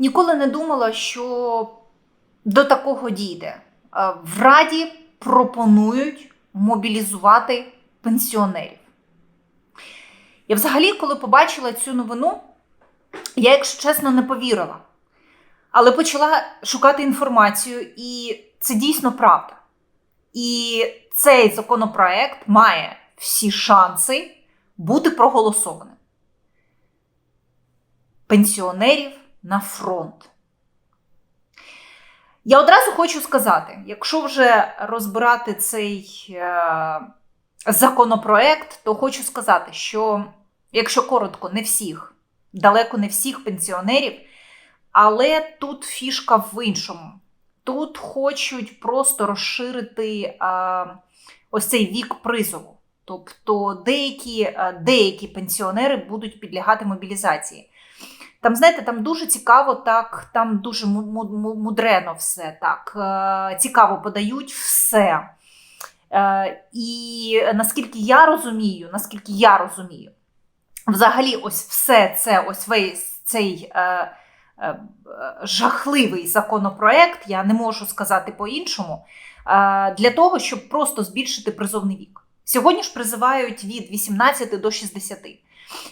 Ніколи не думала, що до такого дійде. Е, В Раді пропонують мобілізувати пенсіонерів. Я взагалі, коли побачила цю новину, я, якщо чесно, не повірила. Але почала шукати інформацію, і це дійсно правда. І цей законопроект має всі шанси бути проголосованим. Пенсіонерів на фронт. Я одразу хочу сказати: якщо вже розбирати цей е, законопроект, то хочу сказати, що якщо коротко, не всіх, далеко не всіх пенсіонерів, але тут фішка в іншому. Тут хочуть просто розширити е, ось цей вік призову. Тобто деякі, е, деякі пенсіонери будуть підлягати мобілізації. Там, знаєте, там дуже цікаво, так, там дуже му- му- мудрено все так, е, цікаво подають все. Е, і наскільки я розумію, наскільки я розумію, взагалі, ось все це, ось весь цей е, жахливий законопроект, я не можу сказати по-іншому, для того, щоб просто збільшити призовний вік. Сьогодні ж призивають від 18 до 60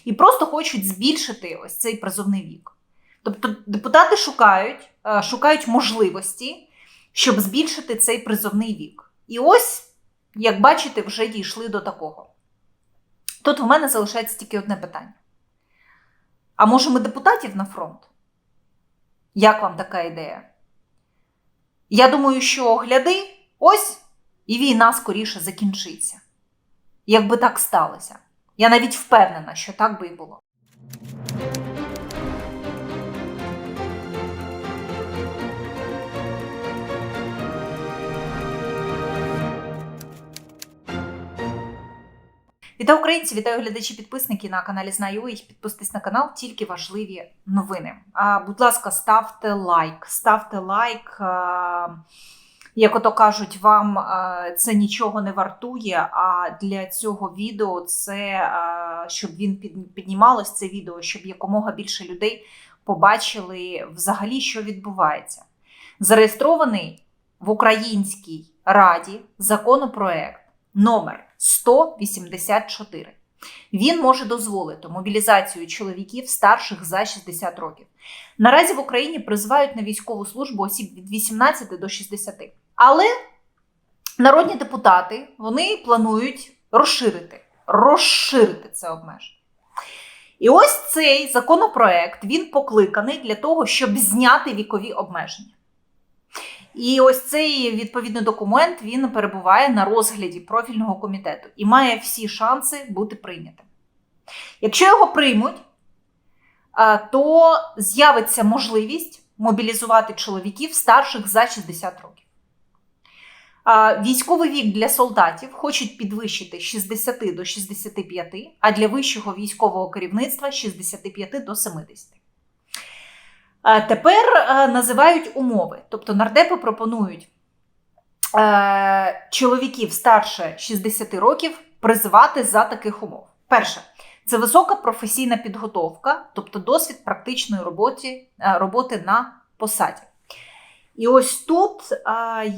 і просто хочуть збільшити ось цей призовний вік. Тобто депутати шукають, е, шукають можливості, щоб збільшити цей призовний вік. І ось, як бачите, вже дійшли до такого. Тут в мене залишається тільки одне питання: а може ми депутатів на фронт? Як вам така ідея? Я думаю, що гляди, ось і війна скоріше закінчиться. Якби так сталося. Я навіть впевнена, що так би і було. Вітаю українці, вітаю глядачі, підписники на каналі Знаю. і Підписуйтесь на канал, тільки важливі новини. А, будь ласка, ставте лайк. Ставте лайк. А, як ото кажуть, вам це нічого не вартує. А для цього відео це щоб він піднімалось це відео, щоб якомога більше людей побачили взагалі, що відбувається. Зареєстрований в Українській Раді законопроект номер 184. Він може дозволити мобілізацію чоловіків старших за 60 років. Наразі в Україні призивають на військову службу осіб від 18 до 60. Але народні депутати вони планують розширити, розширити це обмеження. І ось цей законопроект він покликаний для того, щоб зняти вікові обмеження. І ось цей відповідний документ він перебуває на розгляді профільного комітету і має всі шанси бути прийнятим. Якщо його приймуть, то з'явиться можливість мобілізувати чоловіків старших за 60 років. Військовий вік для солдатів хочуть підвищити з 60 до 65, а для вищого військового керівництва з 65 до 70. Е, Тепер називають умови. Тобто нардепи пропонують чоловіків старше 60 років призивати за таких умов. Перше, це висока професійна підготовка, тобто досвід практичної роботи, роботи на посаді. І ось тут е,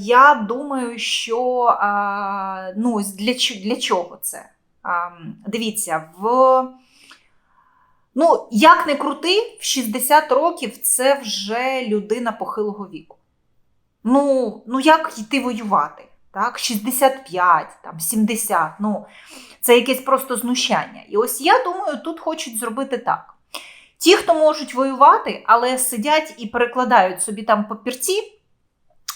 я думаю, що е, ну, для, для чого це? Е, дивіться, в. Ну, як не крути, в 60 років це вже людина похилого віку. Ну, ну як йти воювати? Так? 65, там, 70, ну, це якесь просто знущання. І ось я думаю, тут хочуть зробити так. Ті, хто можуть воювати, але сидять і перекладають собі там папірці,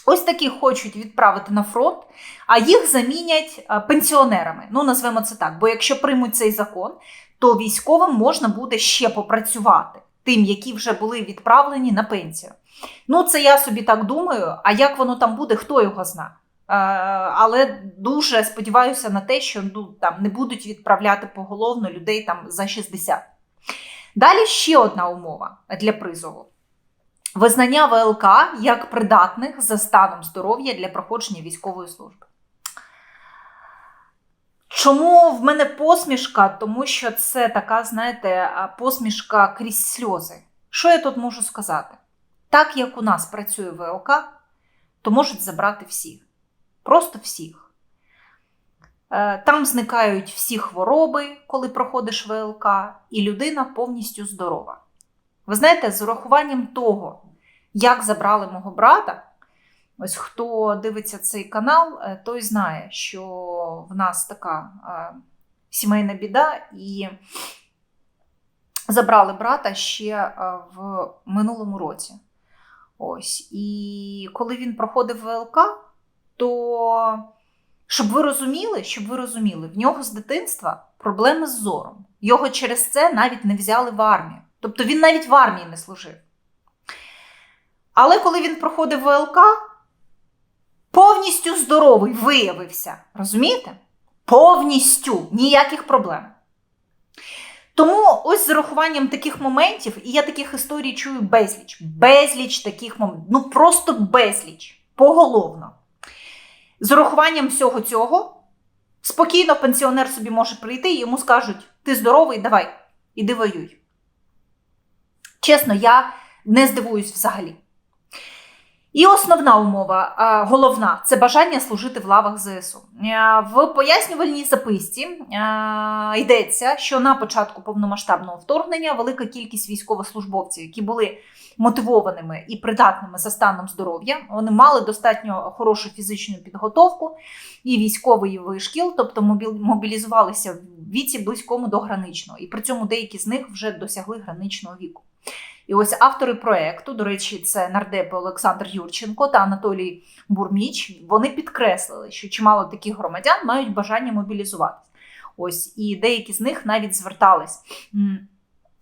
ось таких хочуть відправити на фронт, а їх замінять пенсіонерами. Ну, назвемо це так. Бо якщо приймуть цей закон, то військовим можна буде ще попрацювати, тим, які вже були відправлені на пенсію. Ну, це я собі так думаю. А як воно там буде, хто його знає. Е, але дуже сподіваюся на те, що ну, там не будуть відправляти поголовно людей там за 60. Далі ще одна умова для призову: визнання ВЛК як придатних за станом здоров'я для проходження військової служби. Чому в мене посмішка? Тому що це така, знаєте, посмішка крізь сльози. Що я тут можу сказати? так як у нас працює ВЛК, то можуть забрати всіх. Просто всіх. Е, Там зникають всі хвороби, коли проходиш ВЛК, і людина повністю здорова. Ви знаєте, з урахуванням того, як забрали мого брата, ось хто дивиться цей канал, е, той знає, що в нас така е, сімейна біда, і забрали брата ще в минулому році. Ось. І коли він проходив ВЛК, то щоб ви розуміли, щоб ви розуміли, в нього з дитинства проблеми з зором. Його через це навіть не взяли в армію. Тобто він навіть в армії не служив. Але коли він проходив ВЛК, повністю здоровий виявився. Розумієте? Повністю ніяких проблем. Тому ось з урахуванням таких моментів, і я таких історій чую безліч, безліч таких моментів, ну просто безліч, поголовно. З урахуванням всього цього, спокійно пенсіонер собі може прийти і йому скажуть: ти здоровий, давай, іди воюй. Чесно, я не здивуюсь взагалі. І основна умова, головна це бажання служити в лавах ЗСУ. Е, В пояснювальній записці е, йдеться, що на початку повномасштабного вторгнення велика кількість військовослужбовців, які були мотивованими і придатними за станом здоров'я, вони мали достатньо хорошу фізичну підготовку і військовий вишкіл, тобто мобіл- мобілізувалися в віці близькому до граничного. І при цьому деякі з них вже досягли граничного віку. І ось автори проекту, до речі, це нардепи Олександр Юрченко та Анатолій Бурміч. Вони підкреслили, що чимало таких громадян мають бажання мобілізуватися. Ось і деякі з них навіть звертались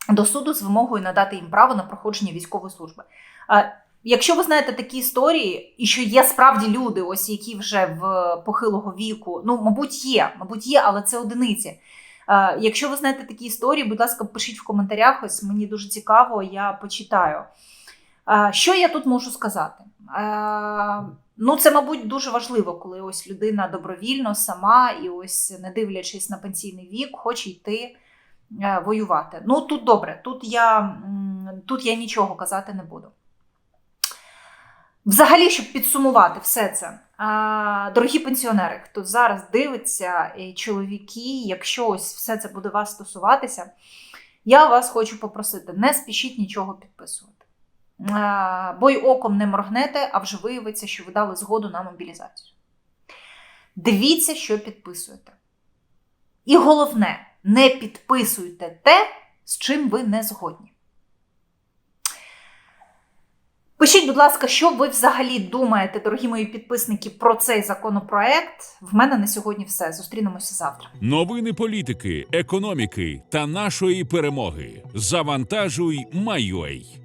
до суду з вимогою надати їм право на проходження військової служби. Якщо ви знаєте такі історії, і що є справді люди, ось які вже в похилого віку, ну мабуть, є, мабуть, є, але це одиниці. Е, Якщо ви знаєте такі історії, будь ласка, пишіть в коментарях. Ось мені дуже цікаво, я почитаю. Е, Що я тут можу сказати? Е, Ну, це, мабуть, дуже важливо, коли ось людина добровільно сама і ось, не дивлячись на пенсійний вік, хоче йти воювати. Ну, тут добре, тут я, тут я нічого казати не буду. Взагалі, щоб підсумувати все це, дорогі пенсіонери, хто зараз дивиться, чоловіки, якщо ось все це буде вас стосуватися, я вас хочу попросити: не спішіть нічого підписувати. Бо й оком не моргнете, а вже виявиться, що ви дали згоду на мобілізацію. Дивіться, що підписуєте. І головне, не підписуйте те, з чим ви не згодні. Пишіть, будь ласка, що ви взагалі думаєте, дорогі мої підписники, про цей законопроект. В мене на сьогодні все. Зустрінемося завтра. Новини політики, економіки та нашої перемоги. Завантажуй, майой.